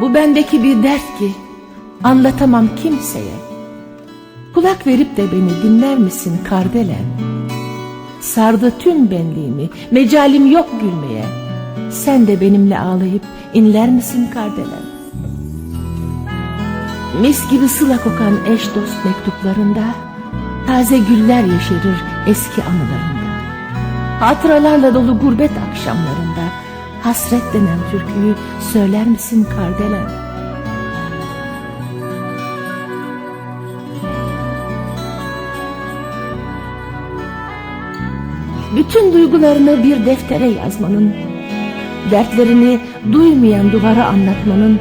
Bu bendeki bir dert ki anlatamam kimseye. Kulak verip de beni dinler misin kardelen? Sardı tüm benliğimi, mecalim yok gülmeye. Sen de benimle ağlayıp inler misin kardelen? Mis gibi sıla kokan eş dost mektuplarında taze güller yeşerir eski anılarında. Hatıralarla dolu gurbet akşamlarında hasret denen türküyü söyler misin kardelen? Bütün duygularını bir deftere yazmanın, dertlerini duymayan duvara anlatmanın,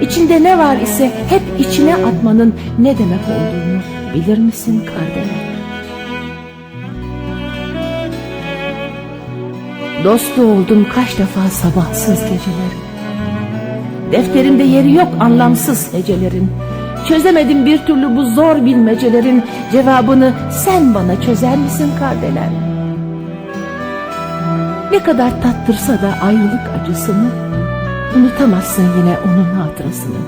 içinde ne var ise hep içine atmanın ne demek olduğunu bilir misin kardelen? Dostu oldum kaç defa sabahsız geceler. Defterimde yeri yok anlamsız hecelerin. Çözemedim bir türlü bu zor bilmecelerin cevabını sen bana çözer misin kardelen? Ne kadar tattırsa da ayrılık acısını unutamazsın yine onun hatırasını.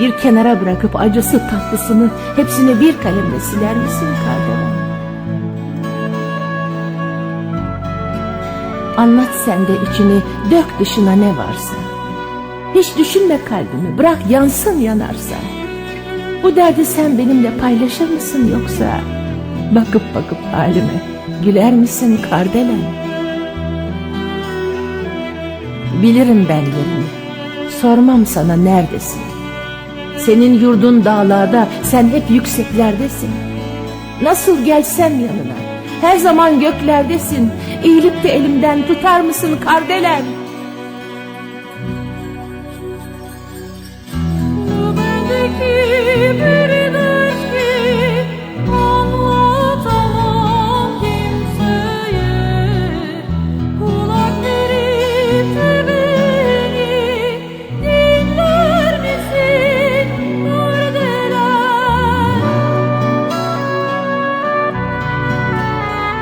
Bir kenara bırakıp acısı tatlısını hepsini bir kalemle siler misin kardelen? Anlat sen de içini, dök dışına ne varsa. Hiç düşünme kalbimi, bırak yansın yanarsa. Bu derdi sen benimle paylaşır mısın yoksa? Bakıp bakıp halime, güler misin kardelen? Bilirim ben yerini, sormam sana neredesin? Senin yurdun dağlarda, sen hep yükseklerdesin. Nasıl gelsem yanına, her zaman göklerdesin. Eğilip de elimden tutar mısın kardelen?